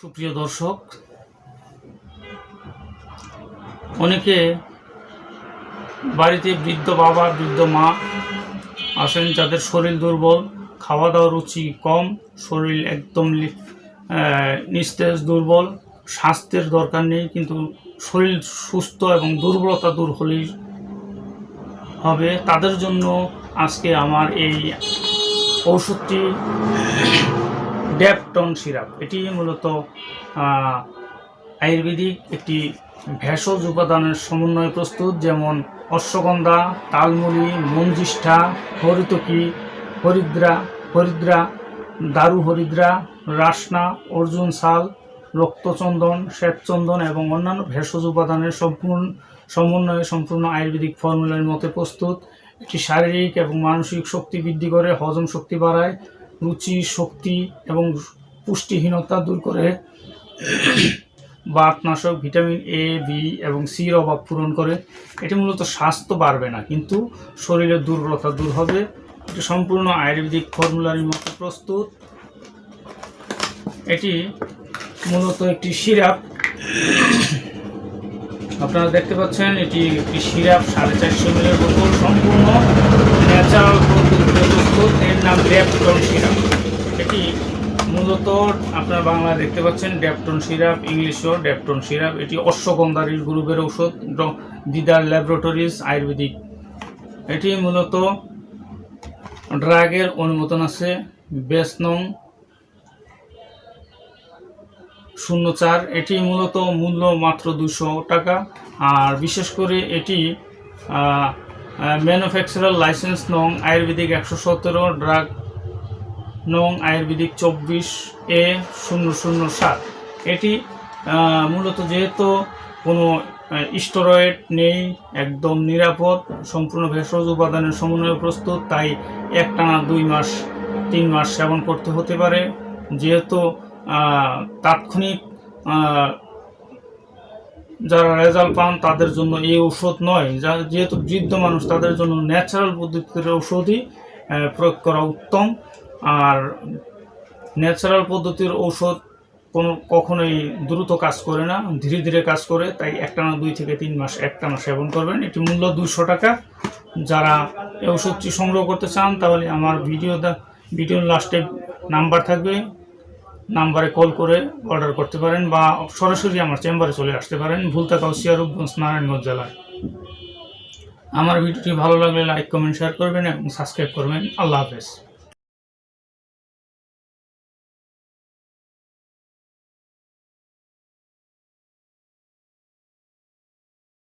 সুপ্রিয় দর্শক, অনেকে বাড়িতে বৃদ্ধ বাবা, বৃদ্ধ মা আসেন যাদের শরীর দুর্বল খাওয়া দাওয়া রুচি কম, শরীর একদম নিস্তেজ, দুর্বল, স্বাস্থ্যের দরকার নেই, কিন্তু শরীর সুস্থ এবং দুর্বলতা দূর হলেই হবে। তাদের জন্য আজকে আমার এই ঔষধটি ড্যাপটন সিরাপ এটি মূলত আয়ুর্বেদিক একটি ভেষজ উপাদানের সমন্বয়ে প্রস্তুত, যেমন অশ্বগন্ধা, তালমুলি মঞ্জিষ্ঠা হরিতকি, হরিদ্রা হরিদ্রা, দারু হরিদ্রা, রাসনা, অর্জুন শাল রক্তচন্দন, শ্বেতচন্দন এবং অন্যান্য ভেষজ উপাদানের সম্পূর্ণ সমন্বয়ে সম্পূর্ণ আয়ুর্বেদিক ফর্মুলার মতে প্রস্তুত। এটি শারীরিক এবং মানসিক শক্তি বৃদ্ধি করে, হজম শক্তি বাড়ায়, রুচি, শক্তি এবং পুষ্টিহীনতা দূর করে। বাতনাশক, ভিটামিন এ বি এবং সির অভাব পূরণ করে। এটি মূলত স্বাস্থ্য বাড়বে না, কিন্তু শরীরের দুর্বলতা দূর হবে। এটি সম্পূর্ণ আয়ুর্বেদিক ফর্মুলারির মতো প্রস্তুত। এটি মূলত একটি সিরাপ। আপনারা দেখতে পাচ্ছেন, এটি একটি সিরাপ, সাড়ে চারশো মিলের বোতল, সম্পূর্ণ ন্যাচারাল প্রস্তুত। এর নাম ড্যাপটন সিরাপ। এটি মূলত আপনার বাংলায় দেখতে পাচ্ছেন ড্যাপটন সিরাপ ইংলিশও ড্যাপটন সিরাপ। এটি অশ্বগন্ধারির গ্রুপের ঔষধ দিদার ল্যাবরেটরিজ, আয়ুর্বেদিক। এটি মূলত ড্রাগের অনুমোদন আছে বেস নং শূন্য চার। এটি মূলত মূল্য মাত্র দুশো টাকা। আর বিশেষ করে এটি ম্যানুফ্যাকচারার লাইসেন্স নং আয়ুর্বেদিক একশো সতেরো ড্রাগ নং আয়ুর্বেদিক চব্বিশ এ শূন্য শূন্য সাত। এটি মূলত যেহেতু কোনো স্টেরয়েড নেই, একদম নিরাপদ, সম্পূর্ণ ভেষজ উপাদানের সমন্বয়ে প্রস্তুত, তাই একটানা দুই মাস, তিন মাস সেবন করতে হতে পারে। যেহেতু তাৎক্ষণিক যারা রেজাল্ট পান তাদের জন্য এই ঔষধ নয়। যা, যেহেতু বৃদ্ধ মানুষ তাদের জন্য ন্যাচারাল পদ্ধতির ঔষধই প্রয়োগ করা উত্তম। আর ন্যাচারাল পদ্ধতির ঔষধ কোনো কখনোই দ্রুত কাজ করে না, ধীরে ধীরে কাজ করে, তাই একটানা দুই থেকে তিন মাস একটানা সেবন করবেন। এটি মূল্য দুশো টাকা। যারা এই ওষুধটি সংগ্রহ করতে চান, তাহলে আমার ভিডিও ভিডিওর লাস্টে নাম্বার থাকবে। নাম্বারে কল করে অর্ডার করতে পারেন বা সরাসরি আমার চেম্বারে চলে আসতে পারেন ভুল ভুলতাকাউ সিয়ারূপগঞ্জ নারায়ণগঞ্জ জেলায়। আমার ভিডিওটি ভালো লাগলে লাইক কমেন্ট শেয়ার করবেন এবং সাবস্ক্রাইব করবেন। আল্লাহ হাফেজ।